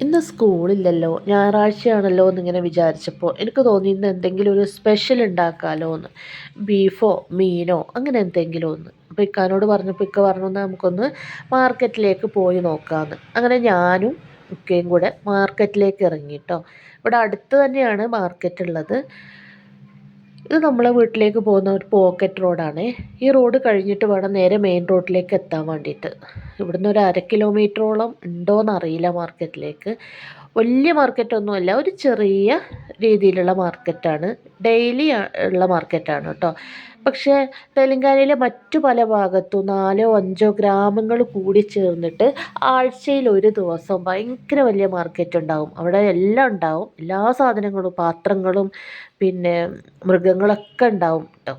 ഇന്ന് സ്കൂളില്ലല്ലോ ഞായറാഴ്ചയാണല്ലോ എന്നിങ്ങനെ വിചാരിച്ചപ്പോൾ എനിക്ക് തോന്നി ഇന്ന് എന്തെങ്കിലും ഒരു സ്പെഷ്യൽ ഉണ്ടാക്കാമല്ലോ എന്ന് ബീഫോ മീനോ അങ്ങനെ എന്തെങ്കിലും ഒന്ന് അപ്പോൾ ഇക്കാനോട് പറഞ്ഞപ്പോൾ ഇക്ക പറഞ്ഞു "എന്നാ നമുക്കൊന്ന് മാർക്കറ്റിലേക്ക് പോയി നോക്കാമെന്ന് അങ്ങനെ ഞാനും ഇക്കയും കൂടെ മാർക്കറ്റിലേക്ക് ഇറങ്ങി കേട്ടോ ഇവിടെ അടുത്ത് തന്നെയാണ് മാർക്കറ്റ് ഉള്ളത്. ഇത് നമ്മളെ വീട്ടിലേക്ക് പോകുന്ന ഒരു പോക്കറ്റ് റോഡാണ് ഈ റോഡ് കഴിഞ്ഞിട്ട് വേണം നേരെ മെയിൻ റോഡിലേക്ക് എത്താൻ വേണ്ടിയിട്ട്. ഇവിടുന്ന് ഒരു അര കിലോമീറ്ററോളം ഉണ്ടോയെന്ന് അറിയില്ല മാർക്കറ്റിലേക്ക് വലിയ മാർക്കറ്റൊന്നുമല്ല ഒരു ചെറിയ രീതിയിലുള്ള മാർക്കറ്റാണ് ഡെയിലി ഉള്ള മാർക്കറ്റാണ് കേട്ടോ. പക്ഷേ തെലങ്കാനയിലെ മറ്റു പല ഭാഗത്തും നാലോ അഞ്ചോ ഗ്രാമങ്ങൾ കൂടി ചേർന്നിട്ട് ആഴ്ചയിൽ ഒരു ദിവസം ഭയങ്കര വലിയ മാർക്കറ്റ് ഉണ്ടാവും. അവിടെ എല്ലാം ഉണ്ടാവും. എല്ലാ സാധനങ്ങളും പാത്രങ്ങളും പിന്നെ മൃഗങ്ങളൊക്കെ ഉണ്ടാവും കേട്ടോ.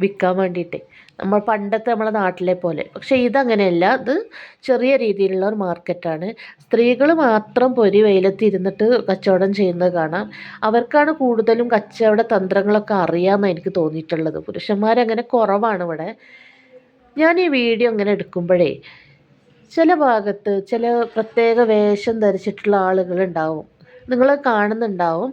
വിൽക്കാൻ വേണ്ടിയിട്ട്. നമ്മൾ പണ്ടത്തെ നമ്മളെ നാട്ടിലെ പോലെ. പക്ഷേ ഇതങ്ങനെയല്ല. ഇത് ചെറിയ രീതിയിലുള്ള ഒരു മാർക്കറ്റാണ്. സ്ത്രീകൾ മാത്രം പൊരി വെയിലത്ത് ഇരുന്നിട്ട് കച്ചവടം ചെയ്യുന്നത് കാണാം. അവർക്കാണ് കൂടുതലും കച്ചവട തന്ത്രങ്ങളൊക്കെ അറിയാമെന്ന് എനിക്ക് തോന്നിയിട്ടുള്ളത്. പുരുഷന്മാരങ്ങനെ കുറവാണ് ഇവിടെ. ഞാൻ ഈ വീഡിയോ ഇങ്ങനെ എടുക്കുമ്പോഴേ ചില ഭാഗത്ത് ചില പ്രത്യേക വേഷം ധരിച്ചിട്ടുള്ള ആളുകളുണ്ടാവും. നിങ്ങൾ കാണുന്നുണ്ടാവും.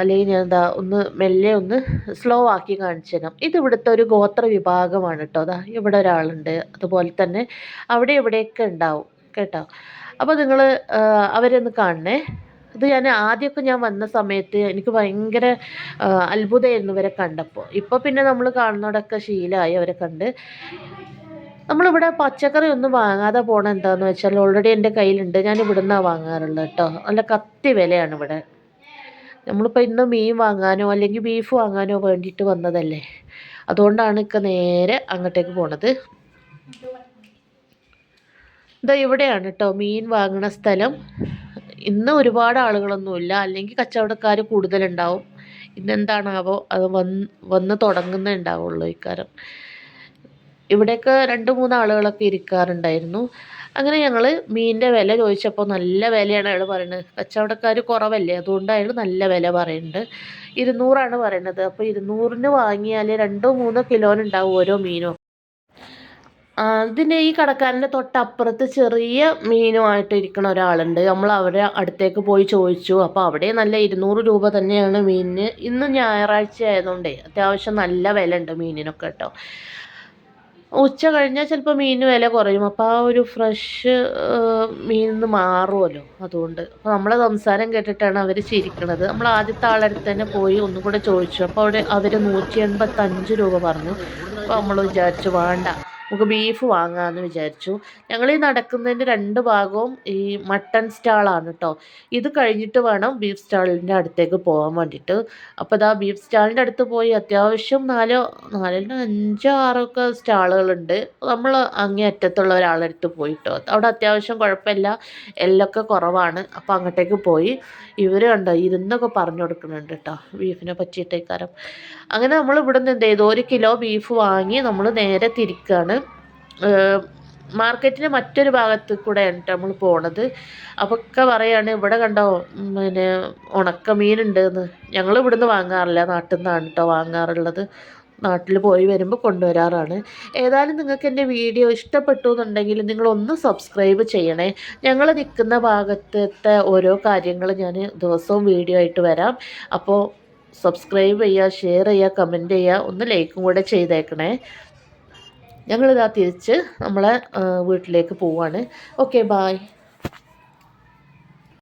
അല്ലെങ്കിൽ ഞാൻ എന്താ ഒന്ന് മെല്ലെ ഒന്ന് സ്ലോ ആക്കി കാണിച്ചു തരാം ഇത് ഒരു ഗോത്ര വിഭാഗമാണ് കേട്ടോ അതാ ഇവിടെ ഒരാളുണ്ട്. അതുപോലെ തന്നെ അവിടെ ഇവിടെയൊക്കെ ഉണ്ടാവും. കേട്ടോ? അപ്പോൾ നിങ്ങൾ അവരൊന്ന് കാണണേ. ഇത് ഞാൻ ആദ്യമൊക്കെ ഞാൻ വന്ന സമയത്ത് എനിക്ക് ഭയങ്കര അത്ഭുതമായിരുന്നു ഇവരെ കണ്ടപ്പോൾ. ഇപ്പോൾ പിന്നെ നമ്മൾ കാണുന്നതൊക്കെ ശീലമായി അവരെ കണ്ട്. നമ്മളിവിടെ പച്ചക്കറി ഒന്നും വാങ്ങാതെ പോകണം എന്താണെന്ന് വെച്ചാൽ ഓൾറെഡി എന്റെ കയ്യിലുണ്ട്. ഞാൻ ഇവിടുന്നാണ് വാങ്ങാറുള്ളത് കേട്ടോ നല്ല കത്തി വിലയാണ് ഇവിടെ. നമ്മളിപ്പോൾ ഇന്ന് മീൻ വാങ്ങാനോ അല്ലെങ്കിൽ ബീഫ് വാങ്ങാനോ വേണ്ടിയിട്ട് വന്നതല്ലേ? അതുകൊണ്ടാണ് ഇക്ക നേരെ അങ്ങോട്ടേക്ക് പോണത്. ഇതാ ഇവിടെയാണ് കേട്ടോ മീൻ വാങ്ങണ സ്ഥലം. ഇന്ന് ഒരുപാട് ആളുകളൊന്നുമില്ല. അല്ലെങ്കിൽ കച്ചവടക്കാർ കൂടുതലുണ്ടാവും. ഇന്നെന്താണാവോ അത് വന്ന് വന്ന് തുടങ്ങുന്നേ ഉണ്ടാവുള്ളൂ ഇക്കാരം. ഇവിടെയൊക്കെ രണ്ട് മൂന്ന് ആളുകളൊക്കെ ഇരിക്കാറുണ്ടായിരുന്നു. അങ്ങനെ ഞങ്ങൾ മീനിന്റെ വില ചോദിച്ചപ്പോൾ നല്ല വിലയാണ് അയാൾ പറയുന്നത് കച്ചവടക്കാർ കുറവല്ലേ? അതുകൊണ്ട് അയാൾ നല്ല വില പറയുന്നുണ്ട് ഇരുന്നൂറാണ് പറയുന്നത് അപ്പോൾ ഇരുന്നൂറിന് വാങ്ങിയാൽ രണ്ടോ മൂന്നോ കിലോനുണ്ടാവും ഓരോ മീനും. അതിന്റെ ഈ കടക്കാരന്റെ തൊട്ടപ്പുറത്ത് ചെറിയ മീനുമായിട്ട് ഇരിക്കുന്ന ഒരാളുണ്ട്. നമ്മൾ അവരെ അടുത്തേക്ക് പോയി ചോദിച്ചു. അപ്പോൾ അവിടെ നല്ല ഇരുന്നൂറ് രൂപ തന്നെയാണ് മീനിന് ഇന്ന് ഞായറാഴ്ച ആയതുകൊണ്ടേ അത്യാവശ്യം നല്ല വില ഉണ്ട് മീനിനൊക്കെ കേട്ടോ ഉച്ച കഴിഞ്ഞാൽ ചിലപ്പോൾ മീനിന് വില കുറയും. അപ്പോൾ ആ ഒരു ഫ്രഷ് മീനിൽ നിന്ന് മാറുമല്ലോ അതുകൊണ്ട്. അപ്പോൾ നമ്മളെ സംസാരം കേട്ടിട്ടാണ് അവർ ചിരിക്കണത്. നമ്മൾ ആദ്യത്തെ ആളടുത്ത് തന്നെ പോയി ഒന്നും കൂടെ ചോദിച്ചു. അപ്പോൾ അവിടെ അവർ നൂറ്റി എൺപത്തഞ്ച് രൂപ പറഞ്ഞു. അപ്പോൾ നമ്മൾ വിചാരിച്ചു വേണ്ട. നമുക്ക് ബീഫ് വാങ്ങാമെന്ന് വിചാരിച്ചു. ഞങ്ങൾ ഈ നടക്കുന്നതിന്റെ രണ്ട് ഭാഗവും ഈ മട്ടൺ സ്റ്റാളാണ് കേട്ടോ ഇത് കഴിഞ്ഞിട്ട് വേണം ബീഫ് സ്റ്റാളിന്റെ അടുത്തേക്ക് പോകാൻ വേണ്ടിയിട്ട് അപ്പോൾ ഇതാ ബീഫ് സ്റ്റാളിന്റെ അടുത്ത് പോയി അത്യാവശ്യം നാലോ നാലല്ല അഞ്ചോ ആറൊക്കെ സ്റ്റാളുകളുണ്ട്. നമ്മൾ അങ്ങേ അറ്റത്തുള്ള ഒരാളടുത്ത് പോയിട്ടോ. അവിടെ അത്യാവശ്യം കുഴപ്പമില്ല. എല്ലൊക്കെ കുറവാണ്. അപ്പോൾ അങ്ങോട്ടേക്ക് പോയി. ഇവരെ കണ്ടോ ഇരുന്നൊക്കെ പറഞ്ഞു കൊടുക്കുന്നുണ്ട് കേട്ടോ ബീഫിനെ പറ്റിയിട്ടേക്കാരം. അങ്ങനെ നമ്മൾ ഇവിടെ നിന്ന് എന്ത് ചെയ്തു? ഒരു കിലോ ബീഫ് വാങ്ങി നമ്മൾ നേരെ തിരിക്കുകയാണ് മാർക്കറ്റിന്റെ മറ്റൊരു ഭാഗത്ത് കൂടെയാണ് നമ്മൾ പോണത്. അപ്പോൾ ഒക്കെ പറയാണ് ഇവിടെ കണ്ടോ പിന്നെ ഉണക്കമീനുണ്ട് എന്ന് ഞങ്ങൾ ഇവിടുന്ന് വാങ്ങാറില്ല നാട്ടിൽ നിന്നാണ് കേട്ടോ വാങ്ങാറുള്ളത്. നാട്ടിൽ പോയി വരുമ്പോൾ കൊണ്ടുവരാറാണ്. ഏതായാലും നിങ്ങൾക്ക് എന്റെ വീഡിയോ ഇഷ്ടപ്പെട്ടു എന്നുണ്ടെങ്കിൽ നിങ്ങളൊന്ന് സബ്സ്ക്രൈബ് ചെയ്യണേ. ഞങ്ങൾ നിൽക്കുന്ന ഭാഗത്തെ ഓരോ കാര്യങ്ങൾ ഞാൻ ദിവസവും വീഡിയോ ആയിട്ട് വരാം. അപ്പോൾ സബ്സ്ക്രൈബ് ചെയ്യുക ഷെയർ ചെയ്യുക കമന്റ് ചെയ്യുക ഒന്ന് ലൈക്കും കൂടെ ചെയ്തേക്കണേ. ഞങ്ങളിതാ തിരിച്ച് നമ്മളെ വീട്ടിലേക്ക് പോവാണ്. Okay bye